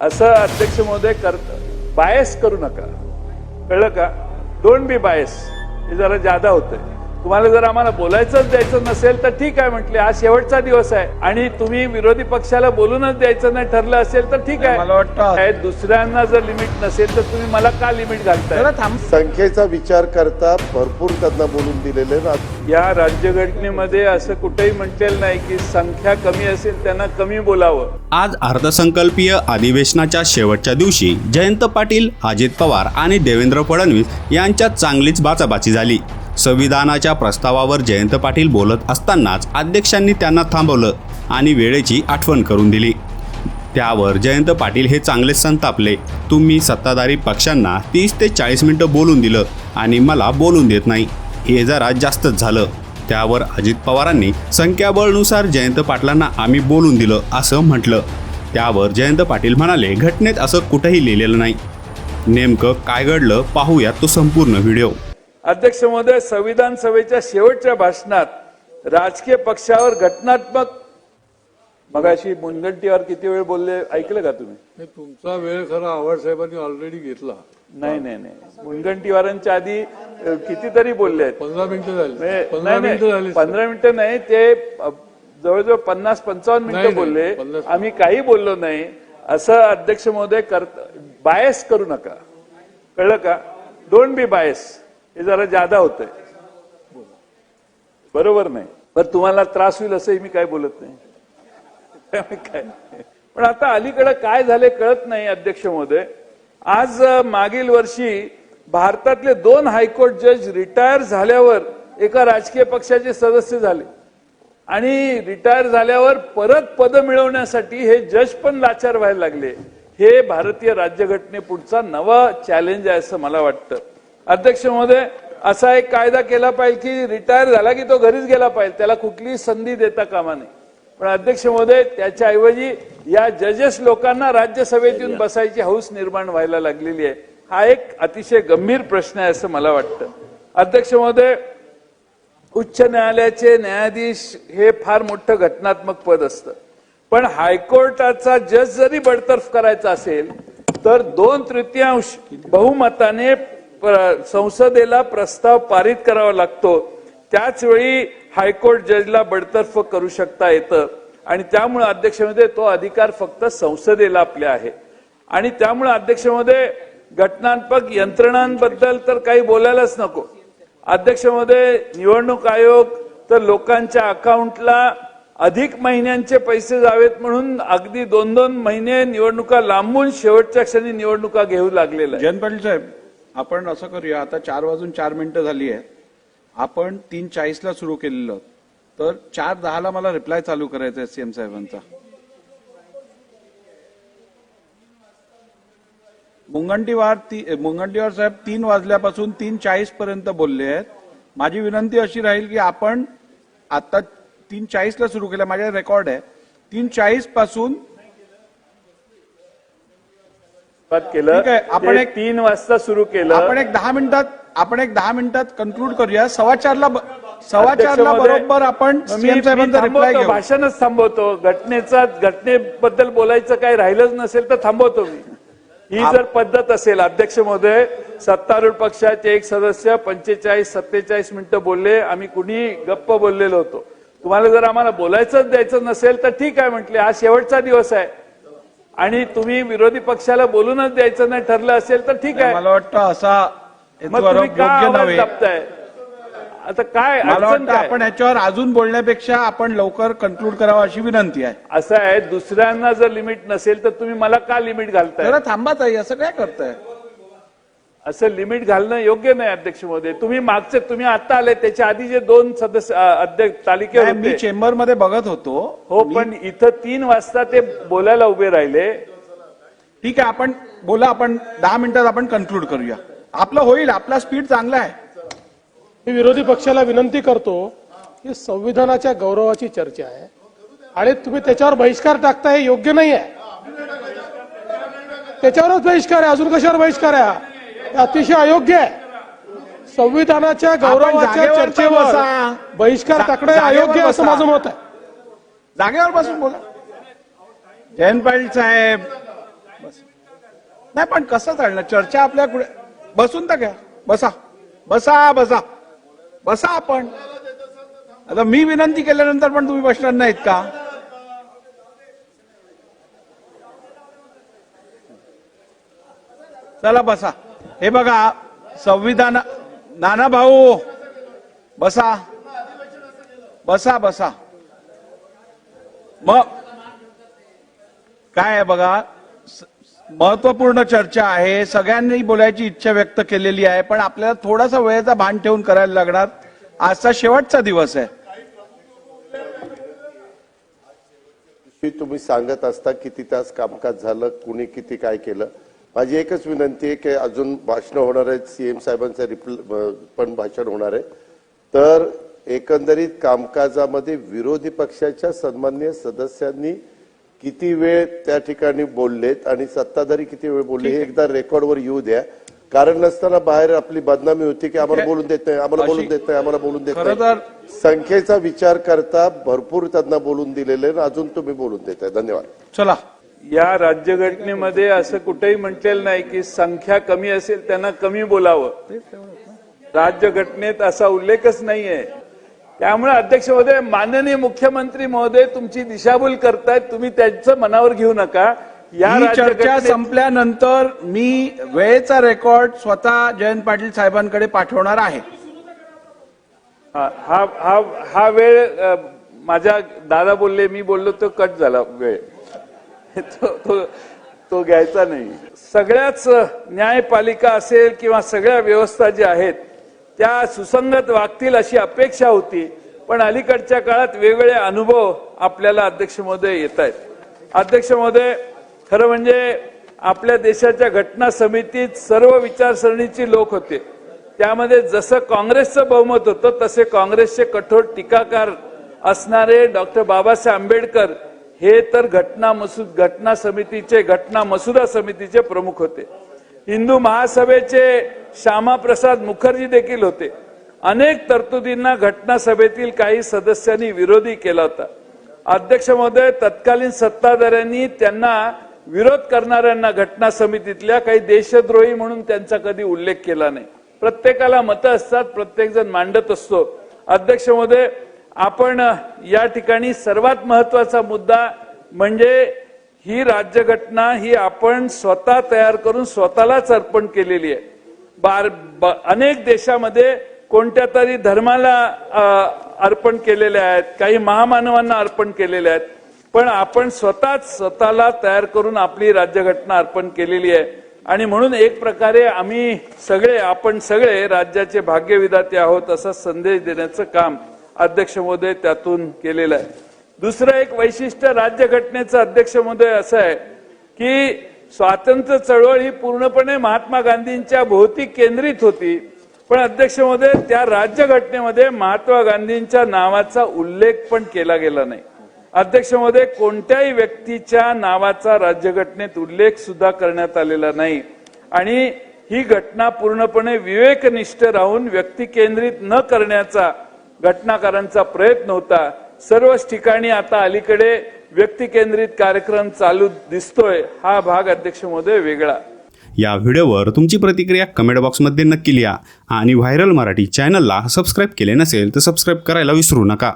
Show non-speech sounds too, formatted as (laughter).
असं अध्यक्ष महोदय करत बायस करू नका. कळलं का? डोंट बी बायस हे जरा जादा होतंय. तुम्हाला जर आम्हाला बोलायचंच द्यायचं नसेल तर ठीक आहे म्हटले. आज शेवटचा दिवस आहे आणि तुम्ही विरोधी पक्षाला बोलूनच द्यायचं नाही ठरलं असेल तर ठीक आहे. मला वाटतं- दुसऱ्यांना जर लिमिट नसेल तर तुम्ही मला का लिमिट घालताय? संख्येचा विचार करता भरपूर त्यांना बोलून दिलेले ना या राज्यघटनेमध्ये असं कुठेही म्हटलेलं नाही की संख्या कमी असेल त्यांना कमी बोलावं. आज अर्थसंकल्पीय अधिवेशनाच्या शेवटच्या दिवशी जयंत पाटील अजित पवार आणि देवेंद्र फडणवीस यांच्यात चांगलीच बाचाबाची झाली. संविधानाच्या प्रस्तावावर जयंत पाटील बोलत असतानाच अध्यक्षांनी त्यांना थांबवलं आणि वेळेची आठवण करून दिली. त्यावर जयंत पाटील हे चांगले संतापले. तुम्ही सत्ताधारी पक्षांना तीस ते चाळीस मिनटं बोलून दिलं आणि मला बोलून देत नाही. हे जरा जास्तच झालं. त्यावर अजित पवारांनी संख्याबळनुसार जयंत पाटलांना आम्ही बोलून दिलं असं म्हटलं. त्यावर जयंत पाटील म्हणाले घटनेत असं कुठंही लिहिलेलं नाही. नेमकं काय घडलं पाहूयात तो संपूर्ण व्हिडिओ. अध्यक्ष महोदय संविधान सभेच्या शेवटच्या भाषणात राजकीय पक्षावर घटनात्मक मगाशी मुनगंटीवर किती वेळ बोलले ऐकलं का तुम्ही? नाही, तुमचा वेळ खरा आव्हाड साहेबांनी ऑलरेडी घेतला. नाही नाही नाही. मुनगंटीवारांच्या आधी अ, कितीतरी बोलले आहेत. पंधरा मिनिटं झाली. पंधरा नाही, मिनिटं नाही, झाली पंधरा मिनिटं नाही ते अ, जवळजवळ पन्नास पंचावन्न नाही, मिनिटं नाही, बोलले. आम्ही काही बोललो नाही. असं अध्यक्ष महोदय करत बायस करू नका. कळलं का? डोंट बी बायस हे जरा जादा आहे बरोबर नाही. पण तुम्हाला त्रास होईल असंही मी काय बोलत नाही. काय पण आता अलीकडे काय झाले कळत नाही अध्यक्ष महोदय. आज मागील वर्षी भारतातले दोन हायकोर्ट जज रिटायर झाल्यावर एका राजकीय पक्षाचे सदस्य झाले. आणि रिटायर झाल्यावर परत पद मिळवण्यासाठी हे जज पण लाचार व्हायला लागले. हे भारतीय राज्यघटने पुढचा नवा चॅलेंज आहे असं मला वाटतं. अध्यक्ष महोदय असा एक कायदा केला पाहिजे की रिटायर झाला की तो घरीच गेला पाहिजे. त्याला कुठलीही संधी देता कामा नये. पण अध्यक्ष महोदय त्याच्याऐवजी या जजेस लोकांना राज्यसभेत येऊन बसायची हौस निर्माण व्हायला लागलेली आहे. हा एक अतिशय गंभीर प्रश्न आहे असं मला वाटतं. अध्यक्ष महोदय उच्च न्यायालयाचे न्यायाधीश हे फार मोठं घटनात्मक पद असतं. पण हायकोर्टाचा जज जरी बडतर्फ करायचा असेल तर दोन तृतीयांश बहुमताने संसदेला प्रस्ताव पारित करावा लागतो. त्याच वेळी हायकोर्ट जजला बडतर्फ करू शकता येतं. आणि त्यामुळे अध्यक्षमध्ये तो अधिकार फक्त संसदेला आपल्या आहे. आणि त्यामुळे अध्यक्षमध्ये घटनात्मक यंत्रणांबद्दल तर काही बोलायलाच नको. अध्यक्षामध्ये निवडणूक आयोग तर लोकांच्या अकाउंटला अधिक महिन्यांचे पैसे जावेत म्हणून अगदी दोन दोन महिने निवडणुका लांबून शेवटच्या क्षणी निवडणुका घेऊ लागलेल्या जयंत पाटील साहेब आपण असं करूया आता चार वाजून चार मिनिटं झाली आहेत. आपण तीन चाळीसला सुरू केलेलं. तर चार दहाला मला रिप्लाय चालू करायचा आहे सीएम साहेबांचा. मुंगंटीवार ती मुंगंटीवार साहेब तीन वाजल्यापासून तीन चाळीस पर्यंत बोलले आहेत. माझी विनंती अशी राहील की आपण आता तीन चाळीसला सुरू केलं माझ्या रेकॉर्ड आहे. तीन चाळीसपासून केलं. आपण एक- तीन वाजता सुरू केलं. आपण एक दहा मिनिटात आपण एक दहा मिनिटात कन्क्लूड करूया. सव्वा चारला सव्वा चारला बरोबर आपण भाषणच थांबवतो. घटनेचा घटनेबद्दल बोलायचं काही राहिलंच नसेल तर थांबवतो मी. ही जर पद्धत असेल अध्यक्ष महोदय सत्तारूढ पक्षाचे एक सदस्य पंचेचाळीस सत्तेचाळीस मिनिटं बोलले. आम्ही कुणी गप्प बोललेलो होतो. तुम्हाला जर आम्हाला बोलायचंच द्यायचं नसेल तर ठीक आहे म्हटले. आज शेवटचा दिवस आहे. आणि तुम्ही विरोधी पक्षाला बोलूनच द्यायचं नाही ठरलं असेल तर ठीक आहे. मला वाटतं असा मग तुम्ही का योग्य आवाज नव्हे. दाबताय? आता काय मला वाटतं आपण याच्यावर अजून बोलण्यापेक्षा आपण लवकर कन्क्लूड करावं अशी विनंती आहे. असं आहे दुसऱ्यांना जर लिमिट नसेल तर तुम्ही मला का लिमिट घालताय? जरा थांबा ताई असं काय करताय? असं लिमिट घालणं योग्य नाही अध्यक्ष महोदय. तुम्ही मागचे तुम्ही आता आले त्याच्या आधी जे दोन सदस्य अध्यक्ष तालिके मी चेंबरमध्ये बघत होतो. हो पण इथं तीन वाजता ते बोलायला उभे राहिले. ठीक आहे आपण बोला आपण दहा मिनिटात आपण कन्क्लूड करूया. आपलं होईल आपला स्पीड चांगला आहे. मी विरोधी पक्षाला विनंती करतो की संविधानाच्या गौरवाची चर्चा आहे. आणि तुम्ही त्याच्यावर बहिष्कार टाकताय हे योग्य नाही आहे. त्याच्यावरच बहिष्कार आहे अजून कशावर बहिष्कार आहे हा? अतिशय अयोग्य आहे. संविधानाच्या गौरवाच्या जागेवर चर्चेवर बसा. बहिष्कार टाकणं जागेवर अयोग्य असं बसा. माझं मत आहे. जागेवर बसून बोला. जयंत पाटील साहेब. बस. नाही पण कसं चालणार चर्चा आपल्या पुढे बसून तर घ्या. बसा. बसा बसा. बसा आपण. आता मी विनंती केल्यानंतर पण तुम्ही बसणार नाहीत का? चला बसा. हे बघा संविधान नाना भाऊ बसा. बसा बसा. मग काय आहे बघा महत्त्वपूर्ण चर्चा आहे सगळ्यांनी बोलायची इच्छा व्यक्त केलेली आहे पण आपल्याला थोडासा वेळेचा भान ठेवून करायला लागणार. आजचा शेवटचा दिवस आहे. तुम्ही सांगत असता किती तास कामकाज झालं कुणी किती काय केलं. माझी एकच विनंती आहे की अजून भाषण होणार आहेत. सीएम साहेबांचं रिप्ल पण भाषण होणार आहे. तर एकंदरीत कामकाजामध्ये विरोधी पक्षाच्या सन्मान्य सदस्यांनी किती वेळ त्या ठिकाणी बोललेत आणि सत्ताधारी किती वेळ बोलले हे एकदा रेकॉर्डवर येऊ द्या. कारण नसताना बाहेर आपली बदनामी होती की आम्हाला बोलून देत नाही आम्हाला बोलून देत नाही आम्हाला बोलून देत नाही. संख्येचा विचार करता भरपूर त्यांना बोलून दिलेले अजून तुम्ही बोलून देत आहे धन्यवाद. चला. या राज्यघटनेमध्ये असं कुठेही म्हटलेलं नाही की संख्या कमी असेल त्यांना कमी बोलावं. राज्यघटनेत असा उल्लेखच नाहीये. त्यामुळे अध्यक्ष महोदय माननीय मुख्यमंत्री महोदय तुमची दिशाभूल करतायत तुम्ही त्यांचं मनावर घेऊ नका. या चर्चा संपल्यानंतर मी वेळेचा रेकॉर्ड स्वतः जयंत पाटील साहेबांकडे पाठवणार आहे. हा हा हा वेळ माझ्या दादा बोलले मी बोललो तो कट झाला वेळ. (laughs) तो तो तो घ्यायचा नाही. सगळ्याच न्यायपालिका असेल किंवा सगळ्या व्यवस्था ज्या आहेत त्या सुसंगत वागतील अशी अपेक्षा होती पण अलीकडच्या काळात वेगवेगळे अनुभव आपल्याला अध्यक्ष महोदय येत आहेत अध्यक्ष महोदय खरं म्हणजे आपल्या देशाच्या घटना समितीत सर्व विचारसरणीची लोक होते. त्यामध्ये जसं काँग्रेसचं बहुमत होतं तसे काँग्रेसचे कठोर टीकाकार असणारे डॉक्टर बाबासाहेब आंबेडकर हे तर घटना मसूद घटना समितीचे घटना मसुदा समितीचे प्रमुख होते. हिंदू महासभेचे श्यामाप्रसाद मुखर्जी देखील होते. अनेक तरतुदींना घटना सभेतील काही सदस्यांनी विरोधी केला होता. अध्यक्ष महोदय तत्कालीन सत्ताधाऱ्यांनी त्यांना विरोध करणाऱ्यांना घटना समितीतल्या काही देशद्रोही म्हणून त्यांचा कधी उल्लेख केला नाही. प्रत्येकाला मतं असतात प्रत्येक जण मांडत असतो. अध्यक्ष महोदय आपण या ठिकाणी सर्वात महत्त्वाचा मुद्दा म्हणजे ही राज्यघटना ही आपण स्वतः तयार करून स्वतःलाच अर्पण केलेली आहे. बार ब- अनेक देशामध्ये कोणत्या तरी धर्माला अर्पण केलेले आहेत काही महामानवांना अर्पण केलेले आहेत. पण आपण स्वतःच स्वतःला तयार करून आपली राज्यघटना अर्पण केलेली आहे. आणि म्हणून एक प्रकारे आम्ही सगळे आपण सगळे राज्याचे भाग्यविधाते आहोत असा संदेश देण्याचं काम अध्यक्ष महोदय त्यातून केलेलं आहे. दुसरं एक वैशिष्ट्य राज्यघटनेचं अध्यक्ष महोदय असं आहे की स्वातंत्र्य चळवळ ही पूर्णपणे महात्मा गांधींच्या भोवती केंद्रित होती. पण अध्यक्ष महोदय त्या राज्यघटनेमध्ये महात्मा गांधींच्या नावाचा उल्लेख पण केला गेला नाही. अध्यक्ष महोदय कोणत्याही व्यक्तीच्या नावाचा राज्यघटनेत उल्लेख सुद्धा करण्यात आलेला नाही. आणि ही घटना पूर्णपणे विवेकनिष्ठ राहून व्यक्ती केंद्रित न करण्याचा घटनाकारांचा प्रयत्न होता. सर्वच ठिकाणी आता अलीकडे व्यक्ती केंद्रित कार्यक्रम चालू दिसतोय. हा भाग अध्यक्ष महोदय वेगळा. या व्हिडिओवर तुमची प्रतिक्रिया कमेंट बॉक्समध्ये नक्की लिहा आणि व्हायरल मराठी चॅनलला सबस्क्राईब केले नसेल तर सबस्क्राईब करायला विसरू नका.